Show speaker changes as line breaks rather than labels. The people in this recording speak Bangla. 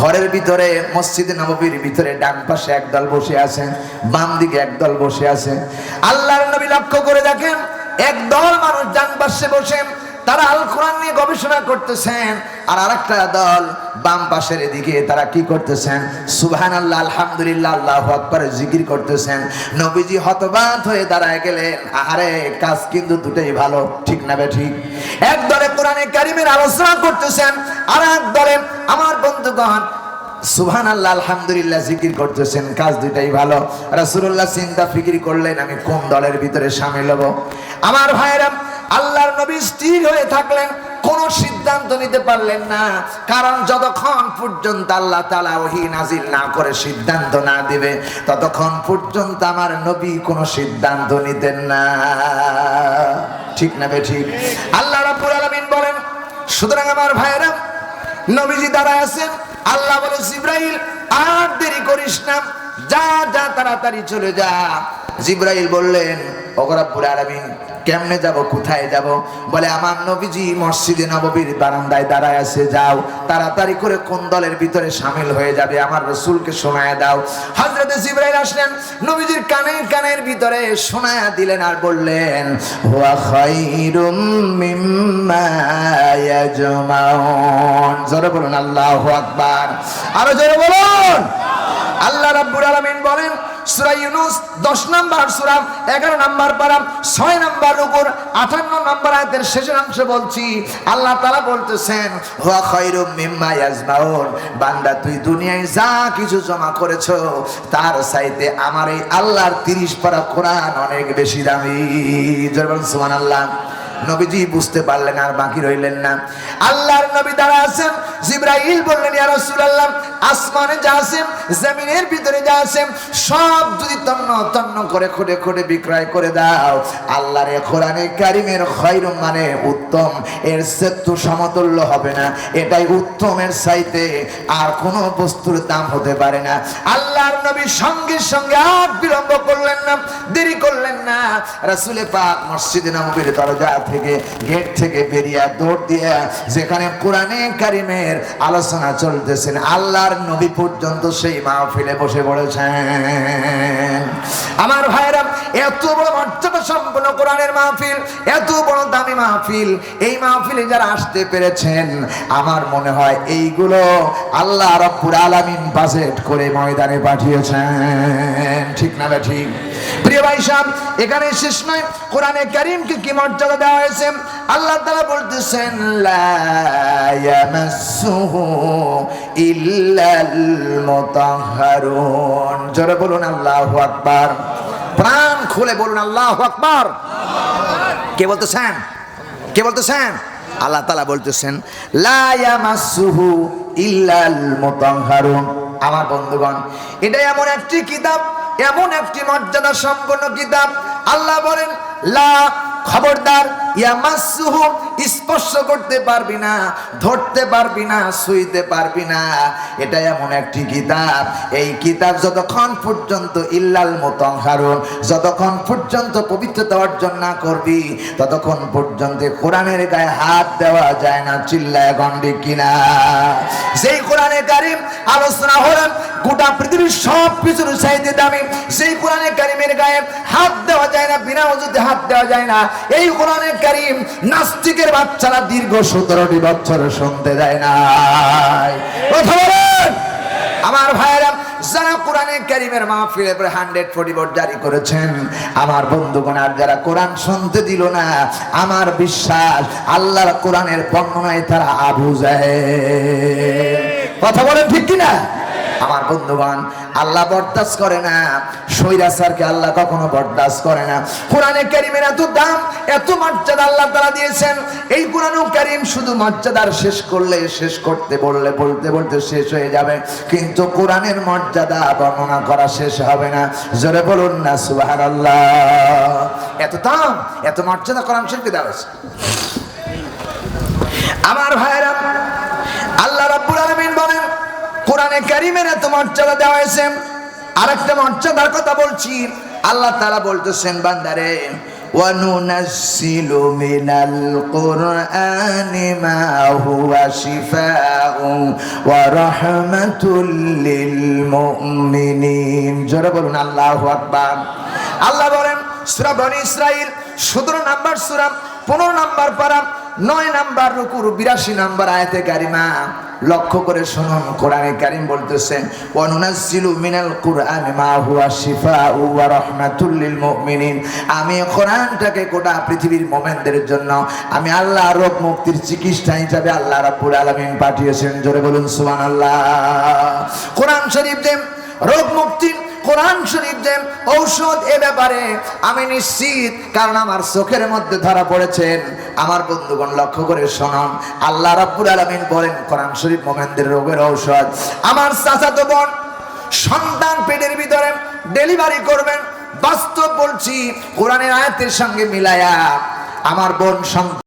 ঘরের ভিতরে, মসজিদে নবীর ভিতরে ডান পাশে একদল বসে আছে বাম দিকে একদল বসে আছে আল্লাহর নবী লক্ষ্য করে দেখেন, একদল মানুষ ডান পাশে বসে তারা আল কোরআন নিয়ে গবেষণা করতেছেন। আর আরেকটা দল বাম পাশের এদিকে তারা কি করতেছেন? সুবহান আল্লাহ আলহামদুলিল্লাহ, আল্লাহ আকবার জিকির করতেছেন। নবীজি হতবাক হয়ে দাঁড়ায় গেলেন। আরে কাজ কিন্তু দুটোই ভালো, ঠিক না বে ঠিক? এক দলে কোরআনে কারিমের আলোচনা করতেছেন আর এক দলে আমার বন্ধুগণ সুবহান আল্লাহ আলহামদুলিল্লাহ জিকির করতেছেন, কাজ দুইটাই ভালো। রাসূলুল্লাহ চিন্তা ফিকির করলেন, আমি কোন দলের ভিতরে শামিল হব? আমার ভাইরা আল্লাহর নবী স্থির হয়ে থাকলেন, কোন সিদ্ধান্ত নিতে পারলেন না। কারণ যতক্ষণ পর্যন্ত আল্লাহ তালা ওহি নাজিল না করে সিদ্ধান্ত না দিবে, ততক্ষণ পর্যন্ত আমার নবী কোনো সিদ্ধান্ত নিতেন না। ঠিক না ঠিক? আল্লাহ রাব্বুল আলামিন বলেন, সুতরাং আমার ভাইয়েরা, নবীজি দাঁড়ায় আছেন, আল্লাহ বলে, জিব্রাইল, আর দেরি করিস না, যা যা তাড়াতাড়ি চলে যা। জিব্রাইল বললেন ওগরাব্বুল আলামিন, কেমনে যাব, কোথায় যাব? বলে, আমার নবীজি মসজিদে নববীর বারান্দায় দাঁড়ায় আছে, যাও। তাড়াতাড়ি করে কোন দলের ভিতরে সামিল হয়ে যাবে, আমার রসুলকে শোনায় দাও। হজরতে জিব্রাইল আসলেন, নবীজির কানে কানের ভিতরে শোনায়া দিলেন আর বললেন, হুয়া খাইরুম মিম্মা ইয়াজমাউন। জোরে বলুন, আল্লাহু আকবার। আরও জোরে বলুন। আল্লাহ রাব্বুল আলামিন বলেন সূরা ইউনূস 10 নাম্বার সূরা 11 নাম্বার পারা 6 নাম্বার উপর 58 নাম্বার আয়াতের শেষের অংশে বলছি। আল্লাহ তাআলা বলতেছেন, হুয়া খায়রুম মিম্মা ইয়াজমাউন। বান্দা, তুই দুনিয়ায় যা কিছু জমা করেছ, তার চাইতে আমার এই আল্লাহর 30 পারা কোরআন অনেক বেশি দামি। জোরে বলুন সুবহানাল্লাহ। নবীজি বুঝতে পারলেন আর বাকি রইলেন না। আল্লাহর নবী দাঁড়া আছেন জিব্রাইল বললেন, ইয়া রাসূলুল্লাহ, আসমানে যা আছে, জমিনের ভিতরে যা আছে, সব যদি তন্ন তন্ন করে খুঁড়ে খুঁড়ে বিক্রয় করে দাও, আল্লাহর কোরআনে কারিমের খৈর মানে উত্তম। এর সেতু সমতুল্য হবে না, এটাই উত্তমের চাইতে আর কোনো বস্তুর দাম হতে পারে না। আল্লাহর নবী সঙ্গে সঙ্গে আর বিলম্ব করলেন না, দেরি করলেন না। রাসূলে পাক মসজিদে নববীর দরজা থেকে, গেট থেকে বেরিয়ে দৌড় দিয়ে যেখানে কোরআনে কারিমের আলোচনা চলতেছেন, আল্লাহর নবী পর্যন্ত সেই মাহফিলে বসে পড়েছেন। আমার ভাইরা এত বড় মর্যাদা সম্পন্ন কোরআনের মাহফিল, এত বড় দামি মাহফিল, এই মাহফিলে যারা আসতে পেরেছেন, আমার মনে হয় এইগুলো আল্লাহ রব্বুল আলামিন বাজেট করে ময়দানে পাঠিয়েছেন। ঠিক না ঠিক? প্রিয় ভাই সাহেব, এখানে শেষ নয়। কোরআনে কারিমকে কি মর্যাদা দেওয়া হয়েছে? আল্লাহ তাআলা বলতেছেন জোরে বলুন, আল্লাহু আকবার। প্রাণ খুলে বলুন, আল্লাহু আকবার। কে বলতেছেন? কে বলতেছেন? আল্লাহ তালা বলতেছেন, লা ইয়ামাসসুহু ইল্লাল মুতাহহারুন আমার বন্ধুগণ, এটা এমন একটি কিতাব এমন একটি মর্যাদা সম্পন্ন কিতাব। আল্লাহ বলেন লা খবরদার ইয়ামাসুহু স্পর্শ করতে পারবি না, ধরতে পারবি না ছুঁইতে পারবি না। এটা এমন একটি কিতাব। এই কিতাব যতক্ষণ পর্যন্ত ইল্লাল মুতাহহারুন যতক্ষণ পর্যন্ত পবিত্রতা অর্জন না করবি, ততক্ষণ পর্যন্ত কোরআনের গায়ে হাত দেওয়া যায় না, চিল্লায় গন্ডি কিনা। যেই কোরআনে কারিম আলোচনা হলেন গোটা পৃথিবীর সব কিছুর চাইতে দামি। সেই কোরআনে কারিমের গায়ে হাত দেওয়া যায় না, বিনা অজুতে হাত দেওয়া যায় না। এই কোরআনে কারিম নাস্তিকের বাচ্চারা দীর্ঘ সতেরোটি বছর শুনতে যায় না কথা বলেন। আমার ভাইয়েরা, যারা কোরআনে কারিমের মাহফিলে পরে হান্ড্রেড ফোর্টি বোর্ড জারি করেছেন, আমার বন্ধুগণ, আর যারা কোরআন শুনতে দিল না, আমার বিশ্বাস আল্লাহর কোরআনের বর্ণনায় তারা আবু যায় কথা বলেন ঠিক কিনা? আমার বন্ধুগণ, আল্লাহ বরদাস্ত করে না। স্বৈরাচারকে আল্লাহ কখনো বরদাস্ত করে না। কোরআনে কারিমের এত দাম, এত মর্যাদা আল্লাহ তারা দিয়েছেন। এই কোরআন কারিম শুধু মর্যাদার শেষ করলে, শেষ করতে বললে, বলতে বলতে শেষ হয়ে যাবে। কিন্তু কোরআনের মর্যাদা বর্ণনা করা শেষ হবে না। জোরে বলুন না সুবাহ এত দাম, এত মর্যাদা কোরআন শরীফে দেওয়া হয়েছে। আমার ভাইয়েরা আল্লাহ রাব্বুল আলামিন বলেন কোরআনে কারিমের এত মর্যাদা দেওয়া হয়েছে আরেকটা মর্যাদার কথা বলছি আল্লাহ তাআলা বলতেছেন বান্দারে وننزل من القرآن ما هو شفاء ورحمة للمؤمنين জোরে বলুন আল্লাহু আকবার আল্লাহ বলেন সূরা বনি ইসরাইল 17 নাম্বার সূরা 15 নাম্বার পারা নয় নাম্বার রুকুর বিরাশি নাম্বার আয়াতে কারিমা লক্ষ্য করে শুনুন, কোরআনে কারিম বলতেছেন ওয়ানুনাজ্জিলু মিনাল কুরআন মা হুয়া শিফাউ ওয়া রাহমাতুল লিল মুমিনিন। আমি কোরআনটাকে গোটা পৃথিবীর মোমেনদের জন্য, আমি আল্লাহ রোগ মুক্তির চিকিৎসা হিসাবে আল্লাহ রাব্বুল আলামিন পাঠিয়েছেন। জোরে বলুন, সুবহানাল্লাহ। কোরআন শরীফ দেন রোগ মুক্তি কোরআন শরীফ দেন ঔষধ এ ব্যাপারে আমি নিশ্চিত, কারণ আমার চোখের মধ্যে ধরা পড়েছেন আমার বন্ধুগণ, লক্ষ্য করে শোনান। আল্লাহ রাব্বুল আলামিন বলেন, কোরআন শরীফ মোমেনদের রোগের ঔষধ। আমার চাচাতো বোন সন্তান পেটের ভিতরে ডেলিভারি করবেন, বাস্তব বলছি, কোরআনের আয়াতের সঙ্গে মিলায়া আমার বোন সন্তান